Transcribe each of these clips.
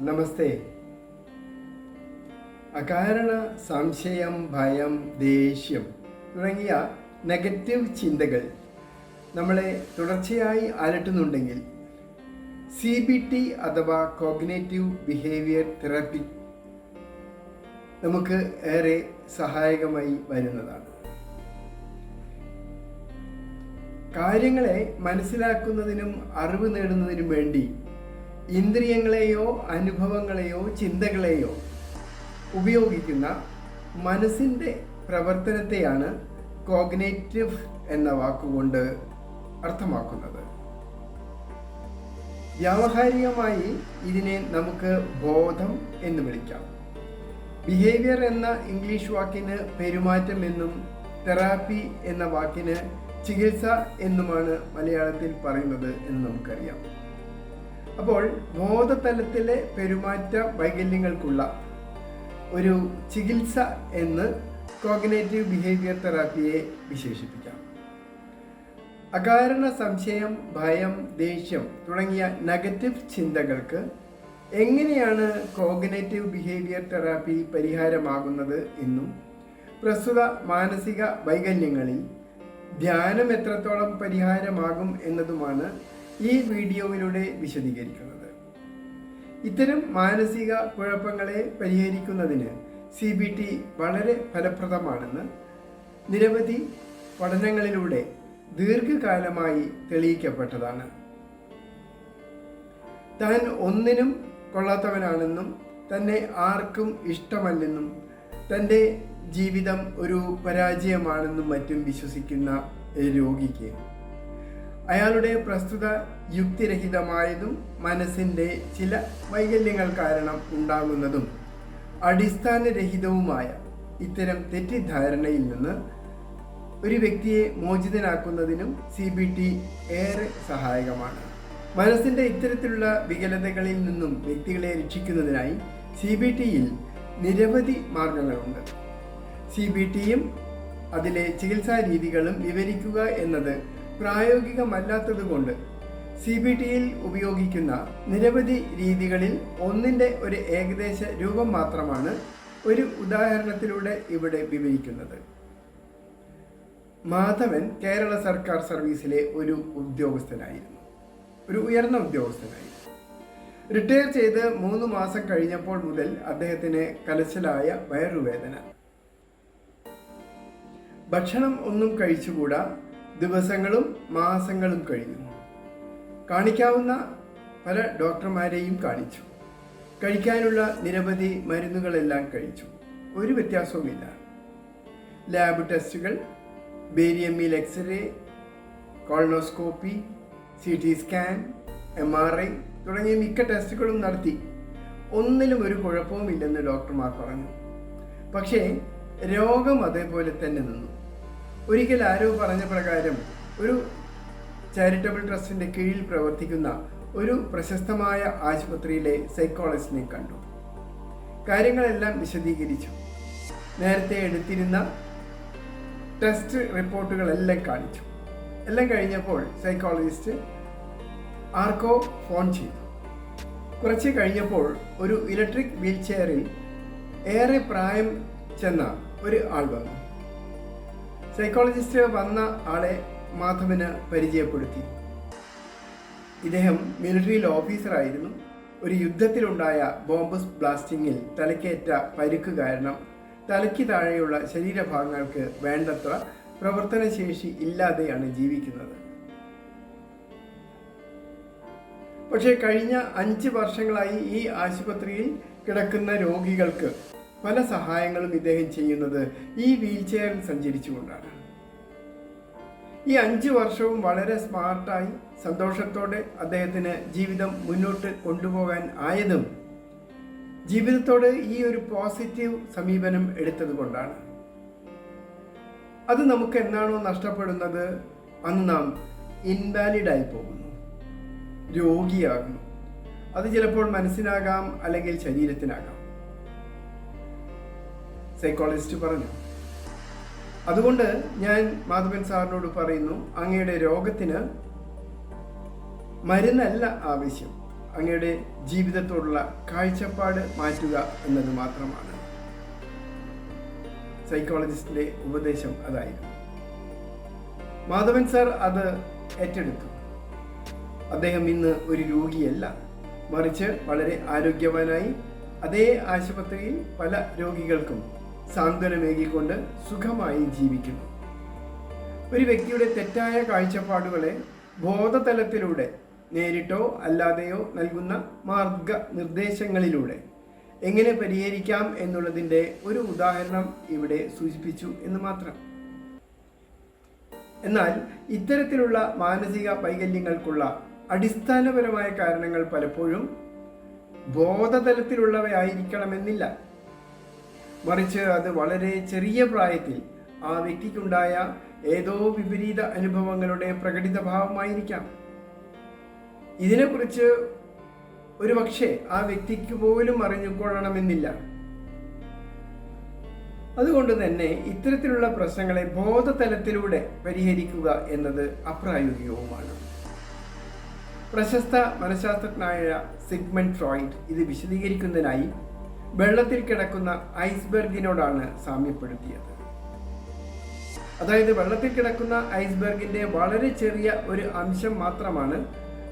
നമസ്തേ. അകാരണ സംശയം ഭയം ദേഷ്യം തുടങ്ങിയ നെഗറ്റീവ് ചിന്തകൾ നമ്മളെ തുടർച്ചയായി അലട്ടുന്നുണ്ടെങ്കിൽ സി ബി ടി അഥവാ കോഗ്നേറ്റീവ് ബിഹേവിയർ തെറാപ്പി നമുക്ക് ഏറെ സഹായകമായി വരുന്നതാണ്. കാര്യങ്ങളെ മനസ്സിലാക്കുന്നതിനും അറിവ് നേടുന്നതിനും വേണ്ടി ഇന്ദ്രിയങ്ങളെയോ അനുഭവങ്ങളെയോ ചിന്തകളെയോ ഉപയോഗിക്കുന്ന മനസ്സിന്റെ പ്രവർത്തനത്തെയാണ് കോഗ്നേറ്റീവ് എന്ന വാക്കുകൊണ്ട് അർത്ഥമാക്കുന്നത്. വ്യാവഹാരികമായി ഇതിനെ നമുക്ക് ബോധം എന്ന് വിളിക്കാം. ബിഹേവിയർ എന്ന ഇംഗ്ലീഷ് വാക്കിന് പെരുമാറ്റം എന്നും തെറാപ്പി എന്ന വാക്കിന് ചികിത്സ എന്നുമാണ് മലയാളത്തിൽ പറയുന്നത് എന്ന് നമുക്കറിയാം. അപ്പോൾ ബോധതലത്തിലെ പെരുമാറ്റ വൈകല്യങ്ങൾക്കുള്ള ഒരു ചികിത്സ എന്ന് കോഗ്നേറ്റീവ് ബിഹേവിയർ തെറാപ്പിയെ വിശേഷിപ്പിക്കാം. അകാരണ സംശയം ഭയം ദേഷ്യം തുടങ്ങിയ നെഗറ്റീവ് ചിന്തകൾക്ക് എങ്ങനെയാണ് കോഗ്നേറ്റീവ് ബിഹേവിയർ തെറാപ്പി പരിഹാരമാകുന്നത് എന്നും പ്രസ്തുത മാനസിക വൈകല്യങ്ങളിൽ ധ്യാനം എത്രത്തോളം പരിഹാരമാകും എന്നതുമാണ് ഈ വീഡിയോയിലൂടെ വിശദീകരിക്കുന്നത്. ഇത്തരം മാനസിക കുഴപ്പങ്ങളെ പരിഹരിക്കുന്നതിന് സി ബി ടി വളരെ ഫലപ്രദമാണെന്ന് നിരവധി പഠനങ്ങളിലൂടെ ദീർഘകാലമായി തെളിയിക്കപ്പെട്ടതാണ്. താൻ ഒന്നിനും കൊള്ളാത്തവനാണെന്നും തന്നെ ആർക്കും ഇഷ്ടമല്ലെന്നും തന്റെ ജീവിതം ഒരു പരാജയമാണെന്നും മറ്റും വിശ്വസിക്കുന്ന രോഗിക്ക്. അയാളുടെ പ്രസ്തുത യുക്തിരഹിതമായതും മനസ്സിന്റെ ചില വൈകല്യങ്ങൾ കാരണം ഉണ്ടാകുന്നതും അടിസ്ഥാനരഹിതവുമായ ഇത്തരം തെറ്റിദ്ധാരണയിൽ നിന്ന് ഒരു വ്യക്തിയെ മോചിതനാക്കുന്നതിനും സി ബി ടി ഏറെ സഹായകമാണ്. മനസ്സിന്റെ ഇത്തരത്തിലുള്ള വികലതകളിൽ നിന്നും വ്യക്തികളെ രക്ഷിക്കുന്നതിനായി സി ബി ടിയിൽ നിരവധി മാർഗങ്ങളുണ്ട്. സി ബി ടിയും അതിലെ ചികിത്സാ രീതികളും വിവരിക്കുക എന്നത് പ്രായോഗികമല്ലാത്തതുകൊണ്ട് സി ബി ടിയിൽ ഉപയോഗിക്കുന്ന നിരവധി രീതികളിൽ ഒന്നിന്റെ ഒരു ഏകദേശ രൂപം മാത്രമാണ് ഒരു ഉദാഹരണത്തിലൂടെ ഇവിടെ വിവരിക്കുന്നത്. മാധവൻ കേരള സർക്കാർ സർവീസിലെ ഒരു ഉദ്യോഗസ്ഥനായിരുന്നു. ഒരു ഉയർന്ന ഉദ്യോഗസ്ഥനായി. റിട്ടയർ ചെയ്ത് മൂന്ന് മാസം കഴിഞ്ഞപ്പോൾ മുതൽ അദ്ദേഹത്തിന് കലശലായ വയറുവേദന ഭക്ഷണം ഒന്നും കഴിച്ചുകൂടാ ദിവസങ്ങളും മാസങ്ങളും കഴിഞ്ഞു. കാണിക്കാവുന്ന പല ഡോക്ടർമാരെയും കാണിച്ചു. കഴിക്കാനുള്ള നിരവധി മരുന്നുകളെല്ലാം കഴിച്ചു. ഒരു വ്യത്യാസവുമില്ല. ലാബ് ടെസ്റ്റുകൾ ബേരിയമ്മിൽ x ray colonoscopy C T scan M R I തുടങ്ങിയ മിക്ക ടെസ്റ്റുകളും നടത്തി. ഒന്നിലും ഒരു കുഴപ്പവുമില്ലെന്ന് ഡോക്ടർമാർ പറഞ്ഞു. പക്ഷേ രോഗം അതേപോലെ തന്നെ നിന്നു. ഒരിക്കൽ ആരോ പറഞ്ഞ പ്രകാരം ഒരു ചാരിറ്റബിൾ ട്രസ്റ്റിന്റെ കീഴിൽ പ്രവർത്തിക്കുന്ന ഒരു പ്രശസ്തമായ ആശുപത്രിയിലെ സൈക്കോളജിസ്റ്റിനെ കണ്ടു. കാര്യങ്ങളെല്ലാം വിശദീകരിച്ചു. നേരത്തെ എടുത്തിരുന്ന ടെസ്റ്റ് റിപ്പോർട്ടുകളെല്ലാം കാണിച്ചു. എല്ലാം കഴിഞ്ഞപ്പോൾ സൈക്കോളജിസ്റ്റ് ആർക്കോ ഫോൺ ചെയ്തു. കുറച്ച് കഴിഞ്ഞപ്പോൾ ഒരു ഇലക്ട്രിക് വീൽ ചെയറിൽ ഏറെ പ്രായം ചെന്ന ഒരു ആൾ വന്നു. സൈക്കോളജിസ്റ്റ് വന്ന ആളെ മാധവന് പരിചയപ്പെടുത്തി. ഇദ്ദേഹം മിലിറ്ററിയിൽ ഓഫീസറായിരുന്നു ഒരു യുദ്ധത്തിലുണ്ടായ ബോംബ് ബ്ലാസ്റ്റിങ്ങിൽ തലക്കേറ്റ പരിക്ക് കാരണം തലയ്ക്ക് താഴെയുള്ള ശരീരഭാഗങ്ങൾക്ക് വേണ്ടത്ര പ്രവർത്തനശേഷി ഇല്ലാതെയാണ് ജീവിക്കുന്നത്. പക്ഷേ കഴിഞ്ഞ അഞ്ച് വർഷങ്ങളായി ഈ ആശുപത്രിയിൽ കിടക്കുന്ന രോഗികൾക്ക് പല സഹായങ്ങളും ഇദ്ദേഹം ചെയ്യുന്നത് ഈ വീൽ ചെയറിൽ സഞ്ചരിച്ചുകൊണ്ടാണ്. ഈ അഞ്ച് വർഷവും വളരെ സ്മാർട്ടായി സന്തോഷത്തോടെ അദ്ദേഹത്തിന് ജീവിതം മുന്നോട്ട് കൊണ്ടുപോകാൻ ആയതും ജീവിതത്തോട് ഈ ഒരു പോസിറ്റീവ് സമീപനം എടുത്തത് കൊണ്ടാണ് അത് നമുക്ക് എന്നാണോ നഷ്ടപ്പെടുന്നത്? അന്ന് നാം ഇൻവാലിഡായി പോകുന്നു. രോഗിയാകുന്നു. അത് ചിലപ്പോൾ മനസ്സിനാകാം അല്ലെങ്കിൽ ശരീരത്തിനാകാം. സൈക്കോളജിസ്റ്റ് പറഞ്ഞു. അതുകൊണ്ട് ഞാൻ മാധവൻ സാറിനോട് പറയുന്നു അങ്ങയുടെ രോഗത്തിന് മരുന്നല്ല ആവശ്യം. അങ്ങയുടെ ജീവിതത്തോടുള്ള കാഴ്ചപ്പാട് മാറ്റുക എന്നത് മാത്രമാണ്. സൈക്കോളജിസ്റ്റിന്റെ ഉപദേശം അതായിരുന്നു. മാധവൻ സാർ അത് ഏറ്റെടുത്തു. അദ്ദേഹം ഇന്ന് ഒരു രോഗിയല്ല. മറിച്ച് വളരെ ആരോഗ്യവാനായി അതേ ആശുപത്രിയിൽ പല രോഗികൾക്കും സാന്ത്വനമേകിക്കൊണ്ട് സുഖമായി ജീവിക്കുന്നു. ഒരു വ്യക്തിയുടെ തെറ്റായ കാഴ്ചപ്പാടുകളെ ബോധതലത്തിലൂടെ നേരിട്ടോ അല്ലാതെയോ നൽകുന്ന മാർഗ നിർദ്ദേശങ്ങളിലൂടെ എങ്ങനെ പരിഹരിക്കാം എന്നുള്ളതിന്റെ ഒരു ഉദാഹരണം ഇവിടെ സൂചിപ്പിച്ചു എന്ന് മാത്രം. എന്നാൽ ഇത്തരത്തിലുള്ള മാനസിക വൈകല്യങ്ങൾക്കുള്ള അടിസ്ഥാനപരമായ കാരണങ്ങൾ പലപ്പോഴും ബോധതലത്തിലുള്ളവയായിരിക്കണമെന്നില്ല. മറിച്ച് അത് വളരെ ചെറിയ പ്രായത്തിൽ ആ വ്യക്തിക്കുണ്ടായ ഏതോ വിപരീത അനുഭവങ്ങളുടെ പ്രകടിത ഭാവമായിരിക്കാം. ഇതിനെക്കുറിച്ച് ഒരു പക്ഷേ ആ വ്യക്തിക്ക് പോലും അറിഞ്ഞുകൊള്ളണമെന്നില്ല. അതുകൊണ്ട് തന്നെ ഇത്തരത്തിലുള്ള പ്രശ്നങ്ങളെ ബോധതലത്തിലൂടെ പരിഹരിക്കുക എന്നത് അപ്രായോഗികവുമാണ്. പ്രശസ്ത മനഃശാസ്ത്രജ്ഞനായ സിഗ്മണ്ട് ഫ്രോയിഡ് ഇത് വിശദീകരിക്കുന്നതിനായി വെള്ളത്തിൽ കിടക്കുന്ന ഐസ്ബർഗിനോടാണ് സാമ്യപ്പെടുത്തിയത്. അതായത് വെള്ളത്തിൽ കിടക്കുന്ന ഐസ്ബർഗിന്റെ വളരെ ചെറിയ ഒരു അംശം മാത്രമാണ്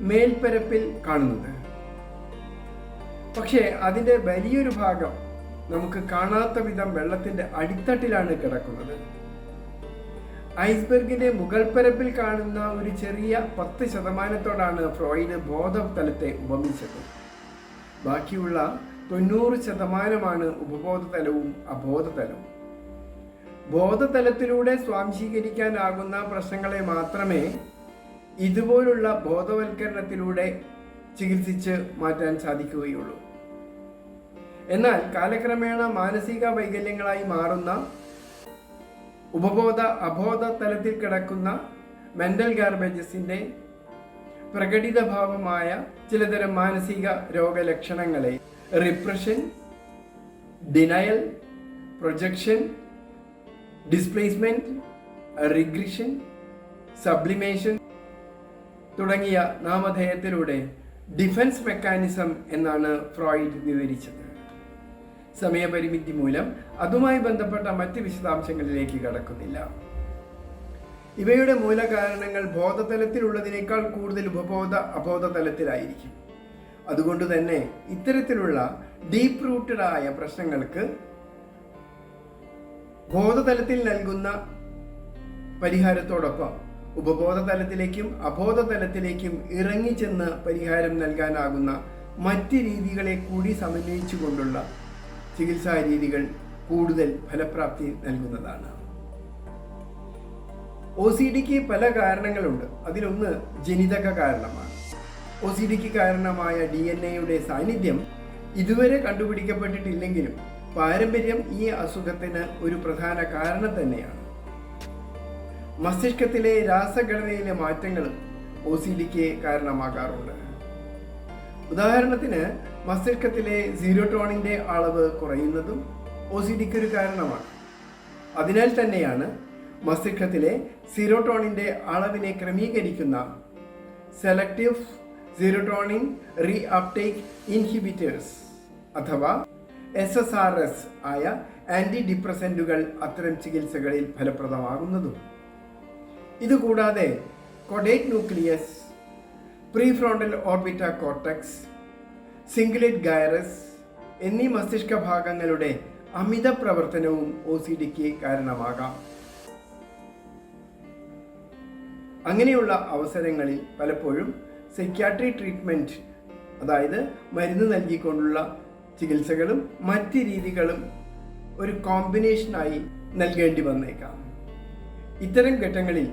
മേൽപ്പരപ്പിൽ കാണുന്നത്. പക്ഷേ അതിന്റെ വലിയൊരു ഭാഗം നമുക്ക് കാണാത്ത വിധം വെള്ളത്തിന്റെ അടിത്തട്ടിലാണ് കിടക്കുന്നത്. ഐസ്ബർഗിന്റെ മുകൾ പരപ്പിൽ കാണുന്ന ഒരു ചെറിയ പത്ത് ശതമാനത്തോടാണ് ഫ്രോയിഡ് ബോധതലത്തെ ഉപമിച്ചത്. ബാക്കിയുള്ള തൊണ്ണൂറ് ശതമാനമാണ് ഉപബോധതലവും അബോധതലവും. ബോധതലത്തിലൂടെ സ്വാംശീകരിക്കാനാകുന്ന പ്രശ്നങ്ങളെ മാത്രമേ ഇതുപോലുള്ള ബോധവൽക്കരണത്തിലൂടെ ചികിത്സിച്ച് മാറ്റാൻ സാധിക്കുകയുള്ളൂ. എന്നാൽ കാലക്രമേണ മാനസിക വൈകല്യങ്ങളായി മാറുന്ന ഉപബോധ അബോധ തലത്തിൽ കിടക്കുന്ന മെന്റൽ ഗാർബേജസിന്റെ പ്രകടിത ഭാവമായ ചിലതരം മാനസിക രോഗലക്ഷണങ്ങളെ repression denial projection displacement regression sublimation തുടങ്ങിയ നാമധേയത്തിലൂടെ ഡിഫൻസ് മെക്കാനിസം എന്നാണ് ഫ്രോയിഡ് വിവരിച്ചത്. സമയപരിമിതി മൂലം അതുമായി ബന്ധപ്പെട്ട മറ്റ് വിശദാംശങ്ങളിലേക്ക് കടക്കുന്നില്ല. ഇവയുടെ മൂലകാരണങ്ങൾ ബോധതലത്തിലുള്ളതിനേക്കാൾ കൂടുതൽ ഉപബോധ അബോധ തലത്തിലായിരിക്കും അതുകൊണ്ട് തന്നെ ഇത്തരത്തിലുള്ള ഡീപ്പ് റൂട്ടഡ് ആയ പ്രശ്നങ്ങൾക്ക് ബോധതലത്തിൽ നൽകുന്ന പരിഹാരത്തോടൊപ്പം ഉപബോധ തലത്തിലേക്കും അബോധ തലത്തിലേക്കും ഇറങ്ങിച്ചെന്ന് പരിഹാരം നൽകാനാകുന്ന മറ്റ് രീതികളെ കൂടി സമന്വയിച്ചുകൊണ്ടുള്ള ചികിത്സാ രീതികൾ കൂടുതൽ ഫലപ്രാപ്തി നൽകുന്നതാണ്. ഒ സി ഡിക്ക് പല കാരണങ്ങളുണ്ട്. അതിലൊന്ന് ജനിതക കാരണമാണ്. ഒ സി ഡിക്ക് കാരണമായ ഡി എൻ എയുടെ സാന്നിധ്യം ഇതുവരെ കണ്ടുപിടിക്കപ്പെട്ടിട്ടില്ലെങ്കിലും പാരമ്പര്യം ഈ അസുഖത്തിന് ഒരു പ്രധാന കാരണം തന്നെയാണ്. മസ്തിഷ്കത്തിലെ രാസഘടനയിലെ മാറ്റങ്ങളും ഒ സി ഡിക്ക് കാരണമാകാറുണ്ട്. ഉദാഹരണത്തിന് മസ്തിഷ്കത്തിലെ സീരോട്ടോണിന്റെ അളവ് കുറയുന്നതും ഒ സി ഡിക്ക് ഒരു കാരണമാണ്. അതിനാൽ തന്നെയാണ് മസ്തിഷ്കത്തിലെ സീറോട്ടോണിന്റെ അളവിനെ ക്രമീകരിക്കുന്ന selective serotonin reuptake inhibitors അഥവാ എസ് എസ് ആർ എസ് ആയ ആന്റി ഡിപ്രസന്റുകൾ അത്തരം ചികിത്സകളിൽ ഫലപ്രദമാകുന്നതും. ഇതുകൂടാതെ caudate nucleus prefrontal orbito cortex cingulate gyrus എന്നീ മസ്തിഷ്ക ഭാഗങ്ങളുടെ അമിത പ്രവർത്തനവും ഒ സി ഡിക്ക് കാരണമാകാം. അങ്ങനെയുള്ള അവസരങ്ങളിൽ പലപ്പോഴും സൈക്യാട്രി ട്രീറ്റ്മെന്റ് അതായത് മരുന്ന് നൽകിക്കൊണ്ടുള്ള ചികിത്സകളും മറ്റ് രീതികളും ഒരു കോമ്പിനേഷനായി നൽകേണ്ടി വന്നേക്കാം. ഇത്തരം ഘട്ടങ്ങളിൽ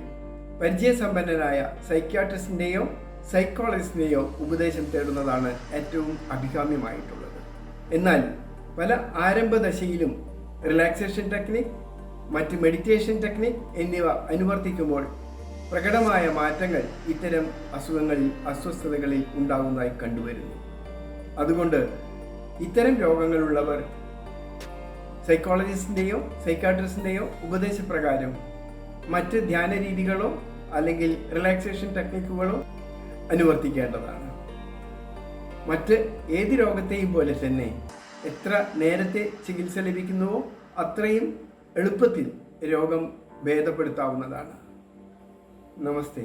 പരിചയസമ്പന്നനായ സൈക്യാട്രിസ്റ്റിന്റെയോ സൈക്കോളജിസ്റ്റിന്റെയോ ഉപദേശം തേടുന്നതാണ് ഏറ്റവും അഭികാമ്യമായിട്ടുള്ളത്. എന്നാൽ പല ആരംഭദശയിലും റിലാക്സേഷൻ ടെക്നിക് മറ്റ് മെഡിറ്റേഷൻ ടെക്നിക് എന്നിവ അനുവർത്തിക്കുമ്പോൾ പ്രകടമായ മാറ്റങ്ങൾ ഇത്തരം അസുഖങ്ങളിൽ അസ്വസ്ഥതകളിൽ ഉണ്ടാകുന്നതായി കണ്ടുവരുന്നു. അതുകൊണ്ട് ഇത്തരം രോഗങ്ങളുള്ളവർ സൈക്കോളജിസ്റ്റിന്റെയോ സൈക്കാട്രിസ്റ്റിന്റെയോ ഉപദേശപ്രകാരം മറ്റ് ധ്യാന രീതികളോ അല്ലെങ്കിൽ റിലാക്സേഷൻ ടെക്നിക്കുകളോ അനുവർത്തിക്കേണ്ടതാണ്. മറ്റ് ഏത് രോഗത്തെയും പോലെ തന്നെ എത്ര നേരത്തെ ചികിത്സ ലഭിക്കുന്നുവോ അത്രയും എളുപ്പത്തിൽ രോഗം ഭേദപ്പെടുത്താവുന്നതാണ്. നമസ്തേ.